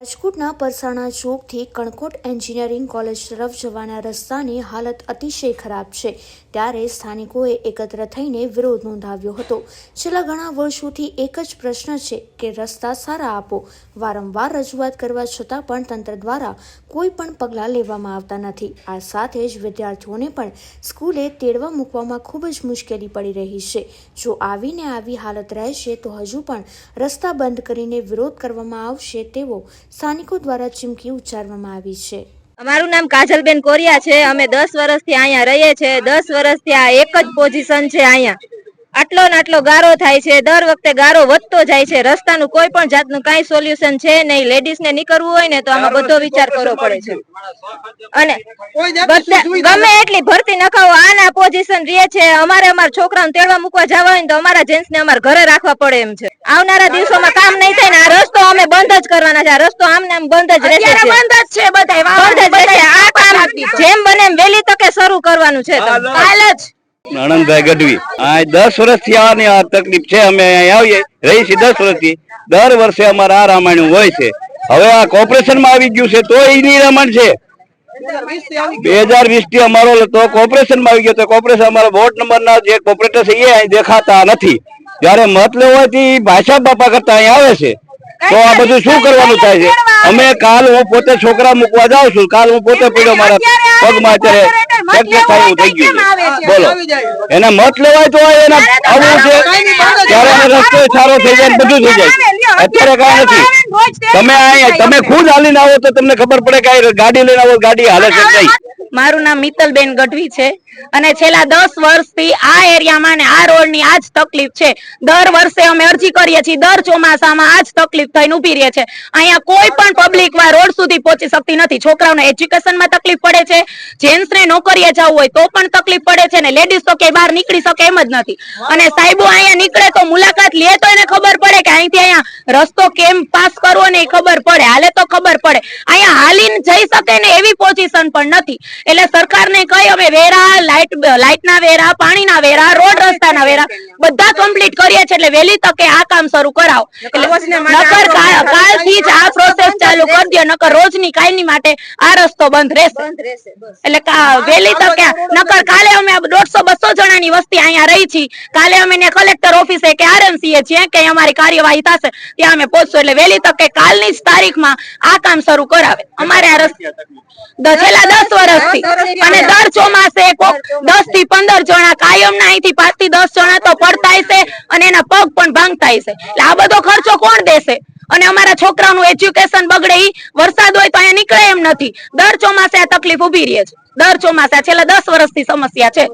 રાજકોટના પરસાણા ચોકથી Kankot engineering college તરફ જવાના રસ્તાની હાલત અતિશય ખરાબ છે. ત્યારે સ્થાનિકોએ એકત્ર થઈને વિરોધ નોંધાવ્યો હતો. છેલ્લા ઘણા વર્ષોથી એક જ પ્રશ્ન છે કે રસ્તા સારા આપો. વારંવાર રજૂઆત કરવા છતાં પણ તંત્ર દ્વારા કોઈ પણ પગલાં લેવામાં આવતા નથી. આ સાથે જ વિદ્યાર્થીઓને પણ સ્કૂલે તેડવા મૂકવામાં ખૂબ જ મુશ્કેલી પડી રહી છે. જો આવીને આવી હાલત રહેશે તો હજુ પણ રસ્તા બંધ કરીને વિરોધ કરવામાં આવશે તેવો સ્થાનિકો દ્વારા ચીમકી ઉચ્ચારવામાં આવી છે. અમારું નામ કાજલબેન કોરિયા છે. અમે દસ વર્ષથી અહીંયા રહીએ છીએ. દસ વર્ષથી આ એક જ પોઝિશન છે અહીંયા. આટલો ને આટલો ગારો થાય છે દર વખતે ગારો વધતો જાય છે રસ્તાનું કોઈ પણ જાતનું કાંઈ સોલ્યુશન છે નહીં. લેડીઝ ને નીકળવું હોય ને તો આમાં બધો વિચાર કરવો પડે છે. અને ગમે એટલી ભરતી નખાવો આના પોઝિશન રે છે. અમારે અમારા છોકરાઓને તેડવા મૂકવા જવા હોય ને તો અમારા જેન્ટ્સ ને અમારે ઘરે રાખવા પડે એમ છે. આવનારા દિવસોમાં કામ નહીં થાય ને આ રસ્તો અમે બંધ જ કરવાના છે. આ રસ્તો આમને આમ બંધ જ રહેશે. બંધ જ છે બધાય બંધ જ રહેશે. આ કામ જેમ બને એમ વહેલી તકે શરૂ કરવાનું છે. કાલ જ. આનંદભાઈ ગઢવી. આ દસ વર્ષથી આની આ તકલીફ છે, અમે અહીંયા આવીએ રહી છીએ દસ વર્ષથી. દર વર્ષે અમારે આ રામાયણ હોય છે. હવે આ કોર્પોરેશનમાં આવી ગયું છે, તો એ રામાયણ છે. બે હજાર વીસથી અમારો તો કોર્પોરેશનમાં આવી ગયો, તો કોર્પોરેશન અમારા વોર્ડ નંબર ના જે કોર્પોરેટર છે, એ અહીં દેખાતા નથી. જયારે મત લેવાથી ભાષા બાપા કરતા અહીં આવે છે. તો આ બધું શું કરવાનું થાય છે? અમે કાલ હું પોતે છોકરા મૂકવા જાઉં છું કાલ હું પોતે પડ્યો મારા પગમાં અત્યારે થઈ ગયું બોલો. એના મત લેવાય તો એના આવું છે. ત્યારે રસ્તો સારો થઈ જાય બધું થઈ જાય. અત્યારે કઈ નથી. તમે અહીંયા તમે ખુદ હાલીને આવો તો તમને ખબર પડે કે ગાડી લઈને આવો ગાડી હાલે છે નહીં. મારું નામ મિત્તલબેન ગઢવી છે અને છેલ્લા દસ વર્ષથી આ એરિયામાં ને આ રોડની આ જ તકલીફ છે. દર વર્ષે અમે અરજી કરીએ છીએ, દર ચોમાસામાં આ જ તકલીફ થઈને ઊભી રહે છે. અહીંયા કોઈ પણ પબ્લિક રોડ સુધી પહોંચી શકતી નથી. છોકરાઓને એજ્યુકેશનમાં તકલીફ પડે છે જેન્ટ્સને નોકરીએ જવું હોય તો પણ તકલીફ પડે છે ને લેડીઝ તો ક્યાંય બહાર નીકળી શકે એમ જ નથી. અને સાહેબો અહીંયા નીકળે તો મુલાકાત લે તો એને ખબર પડે કે અહીંથી અહીંયા રસ્તો કેમ પાસ કરવો ને ખબર પડે. હાલે તો ખબર પડે. અહીંયા હાલીને જઈ શકે ને એવી પોઝિશન પણ નથી. એટલે સરકારને કહી અમે વેરા લાઇટ લાઇટના વેરા પાણીના વેરા રોડ રસ્તાના વેરા બધા કમ્પ્લીટ કરીએ છીએ એટલે વહેલી તકે આ કામ શરૂ કરાવો. એટલે નકર કાલથી જ આ પ્રોસેસ ચાલુ કરી દો નકર રોજની કાયમી માટે આ રસ્તો બંધ રહેશે. એટલે વહેલી તકે નકર કાલે અમે દોઢસો બસો જણાની વસ્તી અહીંયા રહી છીએ કાલે અમે ને કલેક્ટર ઓફિસે કે આરએમસીએ છીએ કે અમારી કાર્યવાહી થશે ત્યાં અમે પહોંચશું. એટલે વહેલી તકે કાલની જ તારીખમાં આ કામ શરૂ કરાવે. અમારે આ રસ્તો છેલ્લા દસ વર્ષથી અને દર ચોમાસે કોક દસથી પંદર જણા કાયમ ના અહીંથી પાંચથી દસ જણા તો પડતા હશે અને એના પગ પણ ભાંગતા છે. એટલે આ બધો ખર્ચો કોણ દેશે? અને અમારા છોકરાનું એજ્યુકેશન બગડે ઈ વરસાદ હોય તો અહીંયા નીકળે એમ નથી. દર ચોમાસે આ તકલીફ ઊભી રહે છે. દર ચોમાસે છેલ્લા દસ વર્ષથી સમસ્યા છે.